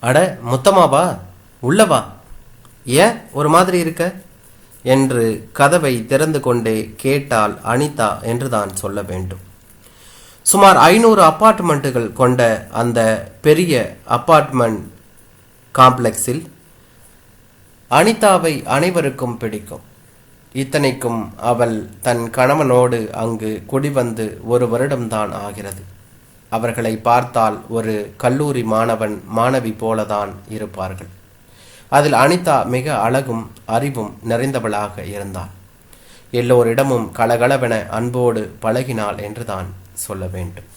அட முத்தமாவா உள்ளவா ஏன் ஒரு மாதிரி இருக்க? என்று கதவை திறந்து கொண்டே கேட்டால் அனிதா என்றுதான் சொல்ல வேண்டும். சுமார் ஐநூறு அப்பார்ட்மெண்ட்டுகள் கொண்ட அந்த பெரிய அப்பார்ட்மெண்ட் காம்ப்ளெக்ஸில் அனிதாவை அனைவருக்கும் பிடிக்கும். இத்தனைக்கும் அவள் தன் கணவனோடு அங்கு குடிவந்து ஒரு வருடம்தான் ஆகிறது. அவர்களை பார்த்தால் ஒரு கல்லூரி மாணவன் மாணவி போலதான் இருப்பார்கள். அதில் அனிதா மிக அழகும் அறிவும் நிறைந்தவளாக இருந்தாள். எல்லோரிடமும் கலகலவென அன்போடு பழகினாள் என்றுதான் சொல்ல வேண்டும்.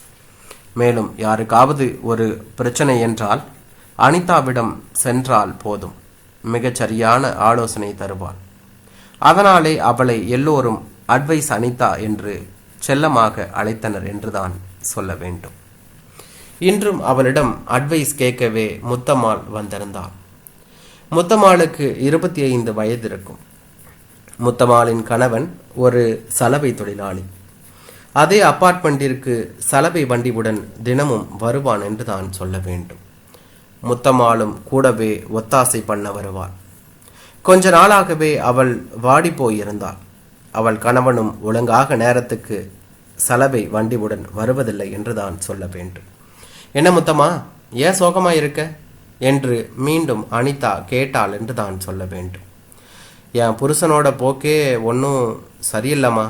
மேலும் யாருக்காவது ஒரு பிரச்சனை என்றால் அனிதாவிடம் சென்றால் போதும். மிகச்சரியான ஆலோசனை தருவாள். அதனாலே அவளை எல்லோரும் அட்வைஸ் அனிதா என்று செல்லமாக அழைத்தனர் என்றுதான் சொல்ல வேண்டும். இன்றும் அவளிடம் அட்வைஸ் கேட்கவே முத்தம்மாள் வந்திருந்தாள். முத்தம்மாளுக்கு இருபத்தி ஐந்து வயது இருக்கும். முத்தம்மாளின் கணவன் ஒரு சலவை தொழிலாளி. அதே அப்பார்ட்மெண்ட்டிற்கு சலவை வண்டியுடன் தினமும் வருவான் என்று தான் சொல்ல வேண்டும். முத்தம்மாளும் கூடவே ஒத்தாசை பண்ண வருவாள். கொஞ்ச நாளாகவே அவள் வாடி போயிருந்தாள். அவள் கணவனும் ஒழுங்காக நேரத்துக்கு சலவை வண்டியுடன் வருவதில்லை என்று தான் சொல்ல வேண்டும். என்ன முத்தம்மா? ஏன் சோகமாக இருக்க என்று மீண்டும் அனிதா கேட்டாள் என்று தான் சொல்ல வேண்டும். என் புருஷனோட போக்கே ஒன்றும் சரியில்லைம்மா.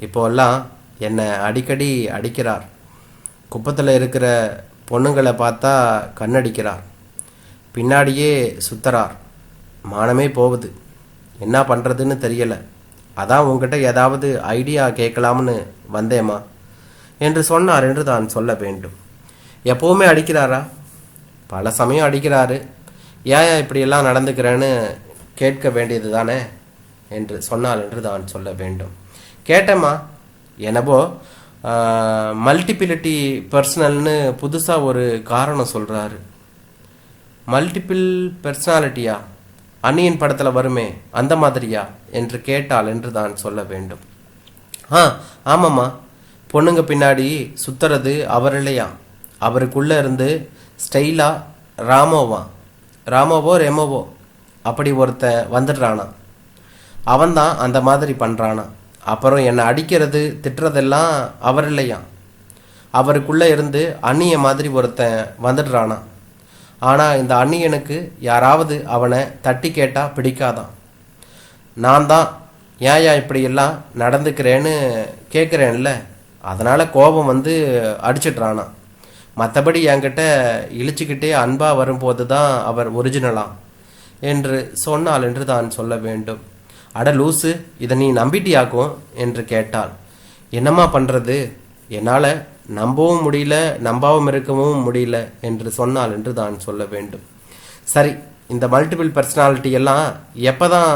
இப்போல்லாம் என்னை அடிக்கடி அடிக்கிறார். குப்பத்தில் இருக்கிற பொண்ணுங்களை பார்த்தா கண்ணடிக்கிறார். பின்னாடியே சுத்துறார். மானமே போகுது. என்ன பண்ணுறதுன்னு தெரியலை. அதான் உங்ககிட்ட ஏதாவது ஐடியா கேட்கலாம்னு வந்தேம்மா. என்று சொன்னார் என்று தான் சொல்ல வேண்டும். எப்போவுமே அடிக்கிறாரா? பல சமயம் அடிக்கிறாரு. ஏன் இப்படியெல்லாம் நடந்துக்கிறேன்னு கேட்க வேண்டியது தானே என்று சொன்னால் என்று தான் சொல்ல வேண்டும். கேட்டேம்மா எனவோ மல்டிபிலிட்டி பர்சனல்னு புதுசாக ஒரு காரணம் சொல்கிறாரு மல்டிபிள் பர்சனாலிட்டியா அன்னியின் படத்தில் வருமே அந்த மாதிரியா? என்று கேட்டால் என்று தான் சொல்ல வேண்டும். ஆ ஆமாம்மா. பொண்ணுங்க பின்னாடி சுத்துறது அவர் இல்லையா அவருக்குள்ளே இருந்து ஸ்டைலா ராமோவா. ராமோவோ ரெமோவோ. அப்படி ஒருத்தன் வந்துடுறானா. அவன்தான் அந்த மாதிரி பண்ணுறானா அப்புறம் என்னை அடிக்கிறது திட்டுறதெல்லாம் அவர் இல்லையா? அவருக்குள்ளே இருந்து அந்நிய மாதிரி ஒருத்தன் வந்துடுறானா. ஆனால் இந்த அந்நியனுக்கு யாராவது அவனை தட்டி கேட்டால் பிடிக்காதான். நான் தான் ஏன் ஏன் இப்படியெல்லாம் நடந்துக்கிறேன்னு கேட்குறேன்ல அதனால் கோபம் வந்து அடிச்சிட்றானா. மற்றபடி என்கிட்ட இழிச்சுக்கிட்டே அன்பாக வரும்போது தான் அவர் ஒரிஜினலாம் என்று சொன்னால் என்று தான் சொல்ல வேண்டும். அட லூசு இதை நீ நம்பிட்டியாக்கும் என்று கேட்டாள். என்னம்மா பண்ணுறது என்னால் நம்பவும் முடியல நம்பாவும் இருக்கவும் முடியல என்று சொன்னால் என்று தான் சொல்ல வேண்டும். சரி இந்த மல்டிபிள் பர்சனாலிட்டி எல்லாம் எப்போ தான்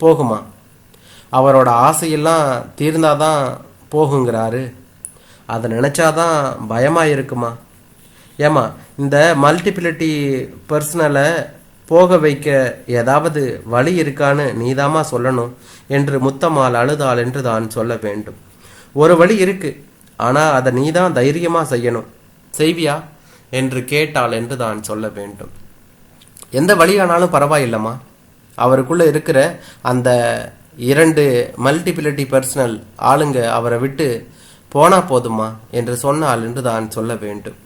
போகுமா? அவரோட ஆசையெல்லாம் தீர்ந்தாதான் போகுங்கிறாரு. அதை நினச்சாதான் பயமாக இருக்குமா ஏமா இந்த மல்டிபிலிட்டி பர்சனலை போக வைக்க ஏதாவது வழி இருக்கான்னு நீதாம்மா சொல்லணும் என்று முத்தம்மாள் அழுதாள் என்று தான் சொல்ல வேண்டும். ஒரு வழி இருக்கு ஆனால் அதை நீ தான் தைரியமாக செய்யணும். செய்வியா? என்று கேட்டாள் என்று தான் சொல்ல வேண்டும். எந்த வழியானாலும் பரவாயில்லம்மா. அவருக்குள்ளே இருக்கிற அந்த இரண்டு மல்டிபிலிட்டி பர்சனல் ஆளுங்க அவரை விட்டு போனா போதுமா என்று சொன்னால் என்று தான் சொல்ல வேண்டும்.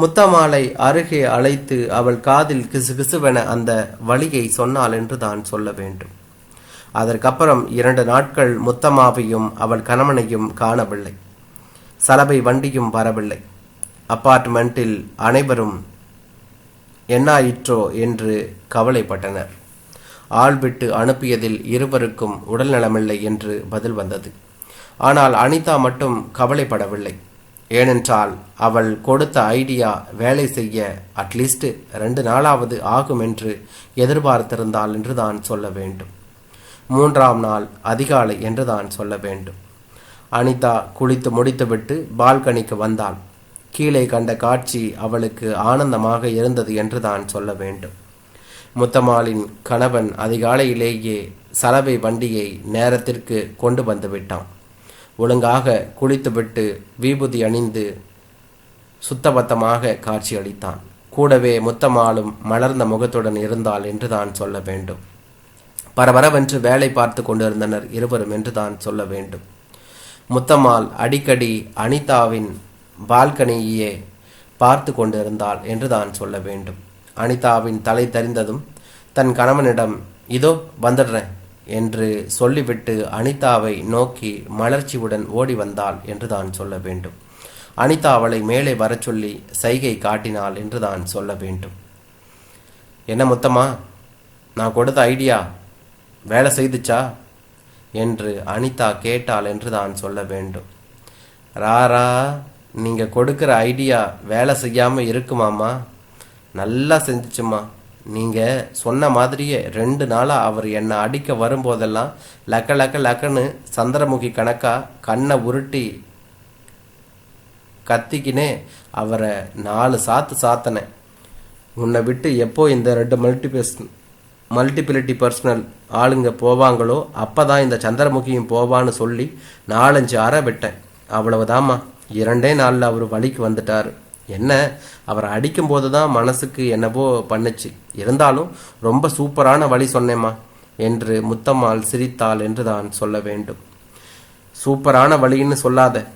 முத்தமாலை அருகே அழைத்து அவள் காதில் கிசுகிசுவென அந்த வழியை சொன்னாள் என்று தான் சொல்ல வேண்டும். அதற்கப்புறம் இரண்டு நாட்கள் முத்தமாவையும் அவள் கணவனையும் காணவில்லை. சலபை வண்டியும் வரவில்லை. அப்பார்ட்மெண்ட்டில் அனைவரும் என்னாயிற்றோ என்று கவலைப்பட்டனர். ஆள் விட்டு அனுப்பியதில் இருவருக்கும் உடல் நலமில்லை என்று பதில் வந்தது. ஆனால் அனிதா மட்டும் கவலைப்படவில்லை. ஏனென்றால் அவள் கொடுத்த ஐடியா வேலை செய்ய அட்லீஸ்ட் ரெண்டு நாளாவது ஆகும் என்று எதிர்பார்த்திருந்தாள் என்று தான் சொல்ல வேண்டும். மூன்றாம் நாள் அதிகாலை என்று தான் சொல்ல வேண்டும். அனிதா குளித்து முடித்துவிட்டு பால்கனிக்கு வந்தாள். கீழே கண்ட காட்சி அவளுக்கு ஆனந்தமாக இருந்தது என்று தான் சொல்ல வேண்டும். முத்தம்மாளின் கணவன் அதிகாலையிலேயே சலவை வண்டியை நேரத்திற்கு கொண்டு வந்து விட்டான். ஒழுங்காக குளித்துவிட்டு விபூதி அணிந்து சுத்தபத்தமாக காட்சியளித்தான். கூடவே முத்தம்மாளும் மலர்ந்த முகத்துடன் இருந்தாள் என்று தான் சொல்ல வேண்டும். பரபரவென்று வேலை பார்த்து கொண்டிருந்தனர் இருவரும் என்று தான் சொல்ல வேண்டும். முத்தம்மாள் அடிக்கடி அனிதாவின் பால்கனியே பார்த்து கொண்டிருந்தாள் என்று தான் சொல்ல வேண்டும். அனிதாவின் தலை தெரிந்ததும் தன் கணவனிடம் இதோ வந்துடுறேன். என்று சொல்லிவிட்டு அனிதாவை நோக்கி மலர்ச்சியுடன் ஓடி வந்தாள் என்று தான் சொல்ல வேண்டும். அனிதா அவளை மேலே வரச் சொல்லி சைகை காட்டினாள் என்று தான் சொல்ல வேண்டும். என்ன மொத்தமா நான் கொடுத்த ஐடியா வேலை செய்துச்சா? என்று அனிதா கேட்டாள் என்று தான் சொல்ல வேண்டும். ராரா நீங்கள் கொடுக்குற ஐடியா வேலை செய்யாமல் இருக்குமாம்மா? நல்லா செஞ்சுச்சும்மா. நீங்கள் சொன்ன மாதிரியே ரெண்டு நாளாக அவர் என்னை அடிக்க வரும்போதெல்லாம் லக்க லக்க லக்கன்னு சந்திரமுகி கணக்காக கண்ணை உருட்டி கத்திக்கினே அவரை நாலு சாத்து சாத்தினேன். உன்னை விட்டு எப்போ இந்த ரெண்டு மல்டிபெஸ் மல்டிபிலிட்டி பர்சனல் ஆளுங்க போவாங்களோ அப்போ தான் இந்த சந்திரமுகியும் போவான்னு சொல்லி நாலஞ்சு அறை விட்டேன். அவ்வளவுதாம்மா. இரண்டே நாளில் அவர் வழிக்கு வந்துட்டார். என்ன? அவரை அடிக்கும்போது தான் மனசுக்கு என்னவோ பண்ணுச்சு. இருந்தாலும் ரொம்ப சூப்பரான வழி சொன்னேம்மா என்று முத்தம்மாள் சிரித்தாள் என்று தான் சொல்ல வேண்டும். சூப்பரான வழின்னு சொல்லாத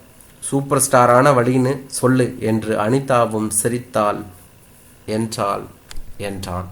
சூப்பர் ஸ்டாரான வழின்னு சொல்லு என்று அனிதாவும் சிரித்தாள். என்றாள் என்றான்.